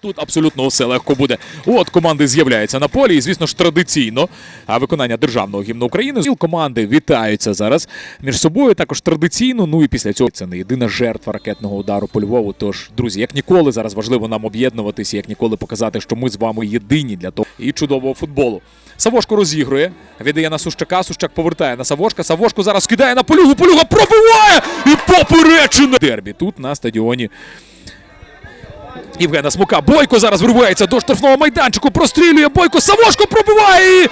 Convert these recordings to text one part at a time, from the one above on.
Тут абсолютно все легко буде. От команди з'являються на полі, і звісно ж традиційно виконання державного гімну України. Команди вітаються зараз між собою. Також традиційно. Ну і після цього це не єдина жертва ракетного удару по Львову. Тож, друзі, як ніколи, зараз важливо нам об'єднуватися, як ніколи показати, що ми з вами єдині для того і чудового футболу. Савошко розігрує, віддає на Сущака, Сущак повертає на Савошка. Савошко зараз кидає на полюгу, полюга пробиває і поперечина. Дербі тут на стадіоні Євгена Смука. Бойко зараз вривається до штрафного майданчику. Прострілює Бойко. Савошко пробиває.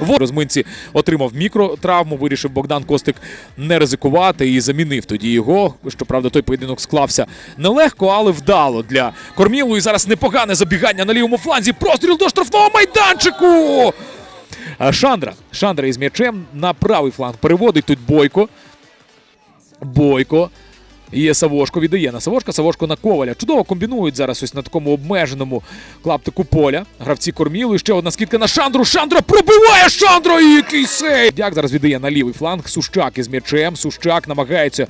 і розминці отримав мікротравму. Вирішив Богдан Костик не ризикувати і замінив тоді його. Щоправда, той поєдинок склався нелегко, але вдало для Кормілу. І зараз непогане забігання на лівому фланзі. Простріл до штрафного майданчику. Шандра. Шандра із м'ячем на правий фланг переводить тут Бойко. Бойко. Є Савошко, віддає на Савошка, Савошко на Коваля. Чудово комбінують зараз ось на такому обмеженому клаптику поля. Гравці корміли. Ще одна скидка на Шандру. Шандра пробиває Шандро! І який сейв! Дяк зараз віддає на лівий фланг. Сущак із м'ячем. Сущак намагається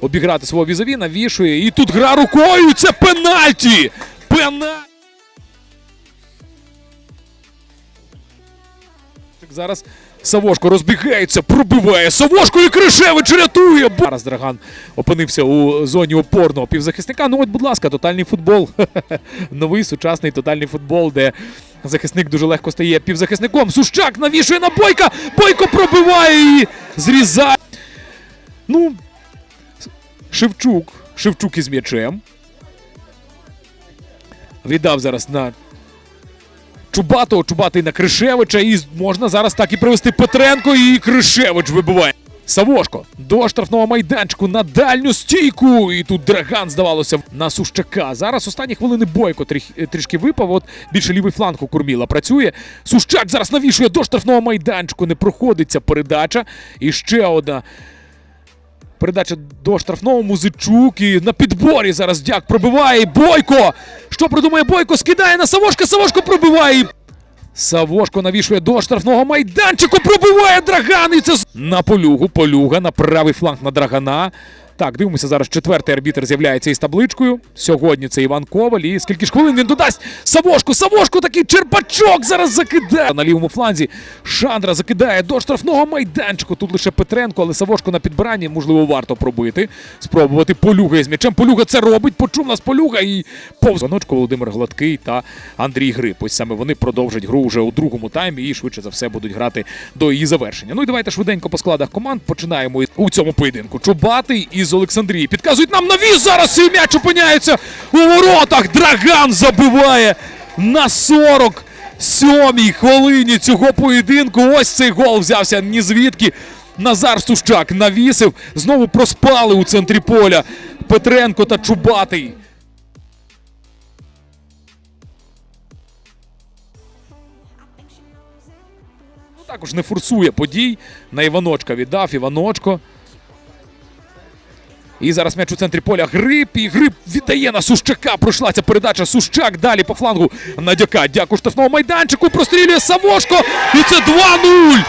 обіграти свого візаві, навішує. І тут гра рукою. Це пенальті! Пенальті! Зараз Савошко розбігається, пробиває. Савошко і Кришевич рятує. Зараз Драган опинився у зоні опорного півзахисника. Ну от, будь ласка, тотальний футбол. Новий сучасний тотальний футбол, де захисник дуже легко стає півзахисником. Сущак навішує на Бойка. Бойко пробиває і зрізає. Ну, Шевчук. Шевчук із м'ячем. Віддав зараз на Чубатого, Чубатий на Кришевича. І можна зараз так і привести Петренко. І Кришевич вибиває. Савошко до штрафного майданчику на дальню стійку. І тут Драган, здавалося, на Сущака. Зараз останні хвилини бойко трішки випав. От більше лівий фланг у Курміла працює. Сущак зараз навішує до штрафного майданчику. Не проходиться передача. І ще одна. Передача до штрафного Музичук і на підборі зараз дяк пробиває. І Бойко! Що придумає Бойко? Скидає на Савошка, Савошко пробиває. Савошко навішує до штрафного майданчику, пробиває Драган. І це на полюгу. Полюга на правий фланг на Драгана. Так, дивимося зараз. Четвертий арбітр з'являється із табличкою. Сьогодні це Іван Коваль. І скільки ж хвилин він додасть Савошку, Савошку такий черпачок зараз закидає. На лівому фланзі Шандра закидає до штрафного майданчику. Тут лише Петренко, але Савошко на підбиранні, можливо, варто пробити. Спробувати Полюга із м'ячем. Полюга це робить. Почув нас Полюга і повз Ваночко Володимир Гладкий та Андрій Гриб. Ось саме вони продовжать гру вже у другому таймі і швидше за все будуть грати до її завершення. Ну і давайте швиденько по складах команд. Починаємо у цьому поєдинку. Чубатий із Олександрії. Підказують нам навіс зараз і м'яч опиняється у воротах. Драган забиває на 40 сьомій хвилині цього поєдинку. Ось цей гол взявся ні звідки. Назар Сущак навісив. Знову проспали у центрі поля. Петренко та Чубатий. Ну, Також не форсує подій. На Іваночка віддав. Іваночко. І зараз м'яч у центрі поля Гриб. І Гриб віддає на Сущака. Пройшла ця передача. Сущак далі по флангу на Дяка. Дяку штрафного майданчику. Прострілює Савошко. І це 2-0.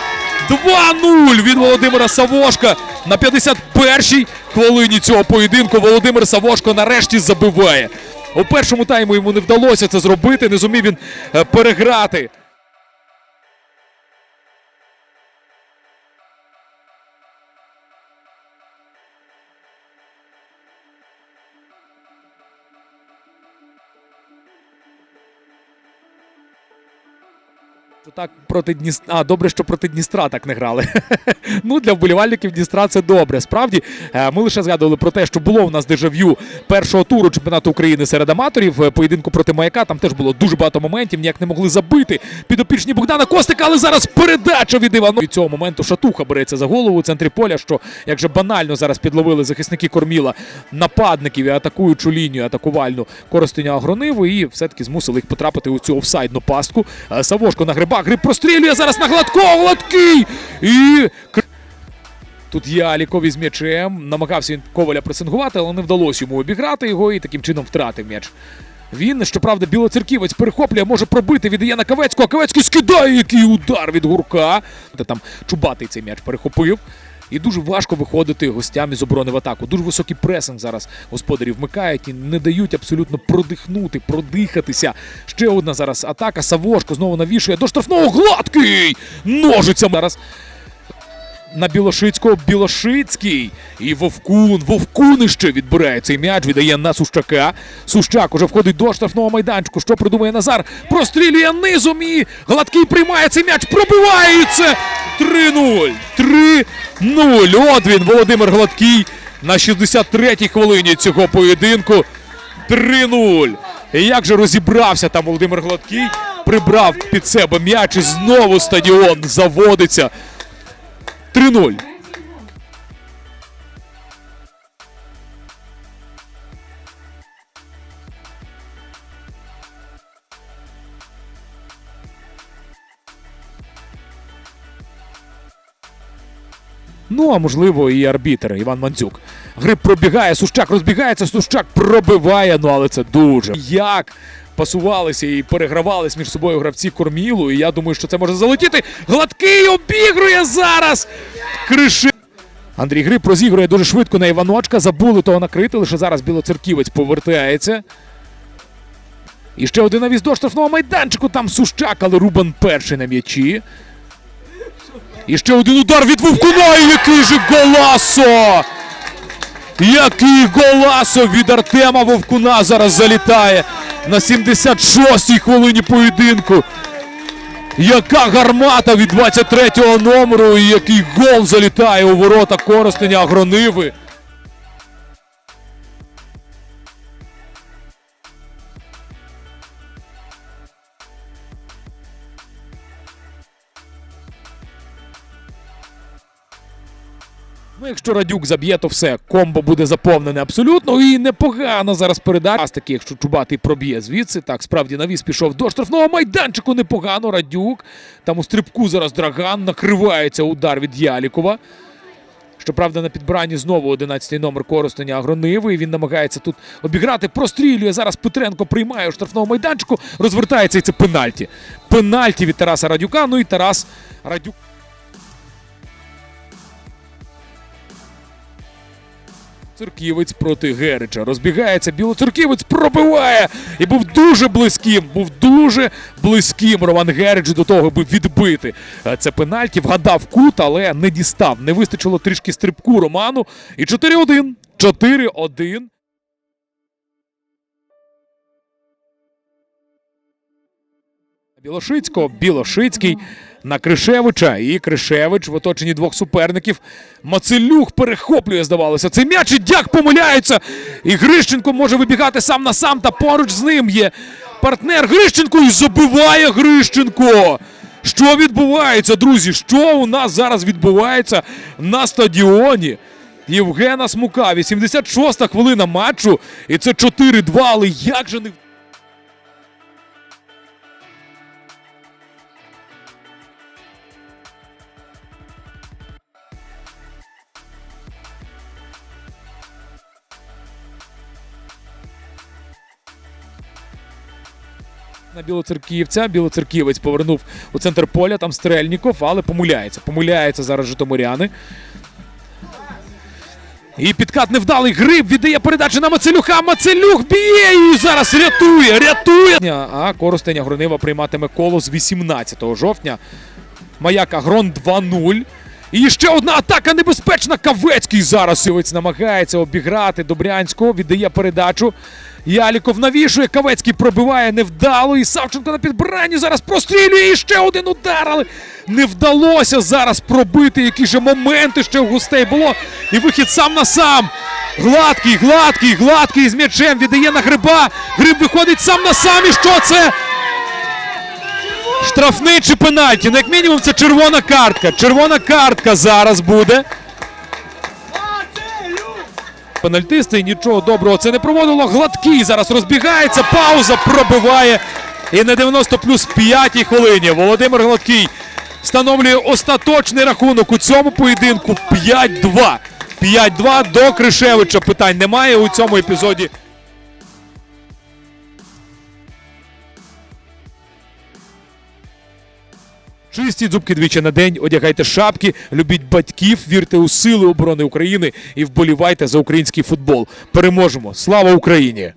2-0 від Володимира Савошка. На 51-й хвилині цього поєдинку Володимир Савошко нарешті забиває. У першому тайму йому не вдалося це зробити. Не зумів він е, переграти. Так проти Дністра. А, добре, що проти Дністра так не грали. ну, для вболівальників Дністра це добре. Справді, е, ми лише згадували про те, що було в нас дежав'ю першого туру чемпіонату України серед аматорів. е, Поєдинку проти маяка. Там теж було дуже багато моментів, ніяк не могли забити підопічні Богдана Костика, але зараз передача від Іванова. Від цього моменту Шатуха береться за голову у центрі поля, що як же банально зараз підловили захисники Корміла нападників і атакуючу лінію атакувальну Коростеня Агрониву, і все-таки змусили їх потрапити у цю офсайдну пастку. Е, Савошко на грибах, гриб прострілює зараз на гладкого, гладкий! І тут є Яліков із м'ячем. Намагався він Коваля пресингувати, але не вдалося йому обіграти його і таким чином втратив м'яч. Він, щоправда, білоцерківець перехоплює, може пробити, віддає на Кавецького, Кавецький скидає, який удар від гурка. Та там Чубатий цей м'яч перехопив. І дуже важко виходити гостям із оборони в атаку. Дуже високий пресинг зараз господарі вмикають і не дають абсолютно продихнути, продихатися. Ще одна зараз атака. Савошко знову навішує до штрафного гладкий! Ножиця зараз на Білошицького Білошицький. І Вовкун. Вовкун іще відбирає цей м'яч, віддає на Сущака. Сущак уже входить до штрафного майданчику. Що придумає Назар? Прострілює низом і Гладкий приймає цей м'яч. Пробивається! 3-0. 3-0. От він, Володимир Гладкий на 63-й хвилині цього поєдинку. 3-0. І як же розібрався там Володимир Гладкий, прибрав під себе м'яч і знову стадіон заводиться. 3-0. Ну, а можливо, і арбітер Іван Мандзюк. Гриб пробігає, Сущак розбігається, Сущак пробиває, ну але це дуже. Як пасувалися і перегравались між собою гравці кормілу, і я думаю, що це може залетіти. Гладкий обігрує зараз! Криши. Андрій Гриб розігрує дуже швидко на Іваночка. Забули того накрити, лише зараз білоцерківець повертається. І ще один навіс до штрафного майданчику. Там Сущак, але Рубан перший на м'ячі. І ще один удар від Вовкуна. І який же голасо! Який голасо від Артема Вовкуна зараз залітає на 76-й хвилині поєдинку. Яка гармата від 23-го номеру і який гол залітає у ворота Коростеня Агрониви. Ну, якщо Радюк заб'є, то все, комбо буде заповнене абсолютно. І непогано зараз передача. Таки, якщо Чубатий проб'є звідси, так справді навіс пішов до штрафного майданчику. Непогано. Радюк. Там у стрибку зараз Драган накривається удар від Ялікова. Щоправда, на підбиранні знову 11-й номер Коростеня Агрониви. Він намагається тут обіграти, прострілює. Зараз Петренко приймає у штрафного майданчику, розвертається і це пенальті. Пенальті від Тараса Радюка. Ну і Тарас Радюк. Церківець проти Герича. Розбігається, білоцерківець пробиває. І був дуже близьким. Був дуже близьким Роман Герич до того, аби відбити е, це пенальті. Вгадав кут, але не дістав. Не вистачило трішки стрибку Роману. І 4-1. 4-1. Білошицького, Білошицький на Кришевича. І Кришевич в оточенні двох суперників. Мацелюх перехоплює, здавалося. Цей м'яч і дяк помиляється. І Грищенко може вибігати сам на сам, та поруч з ним є партнер Грищенко і забиває Грищенко. Що відбувається, друзі? Що у нас зараз відбувається на стадіоні? Євгена Смука, 86-та хвилина матчу. І це 4-2, але як же не. На білоцерківця. Білоцерківець повернув у центр поля, там Стрельніков, але помиляється. Помиляється зараз Житомиряни. І підкат невдалий. Гриб віддає передачу на Мацелюха. Мацелюх б'є і зараз рятує, рятує. А Коростеня Гронива прийматиме коло з 18 жовтня. Маяк Агрон 2-0. І ще одна атака небезпечна. Кавецький зараз Сівець намагається обіграти Добрянського, віддає передачу. Яліков навішує, Кавецький пробиває невдало. І Савченко на підбиранні зараз прострілює і ще один удар. Але не вдалося зараз пробити. Які же моменти ще у гостей було. І вихід сам на сам. Гладкий, гладкий, гладкий з м'ячем віддає на гриба. Гриб виходить сам на сам. І що це? Штрафний чи пенальті? Ну, як мінімум, це червона картка. Червона картка зараз буде. Пенальтисти нічого доброго це не проводило. Гладкий зараз розбігається. Пауза пробиває. І на 90 плюс 5 хвилині Володимир Гладкий встановлює остаточний рахунок у цьому поєдинку 5-2. 5-2 до Кришевича. Питань немає у цьому епізоді. Чистіть зубки двічі на день, одягайте шапки, любіть батьків, вірте у сили оборони України і вболівайте за український футбол. Переможемо! Слава Україні!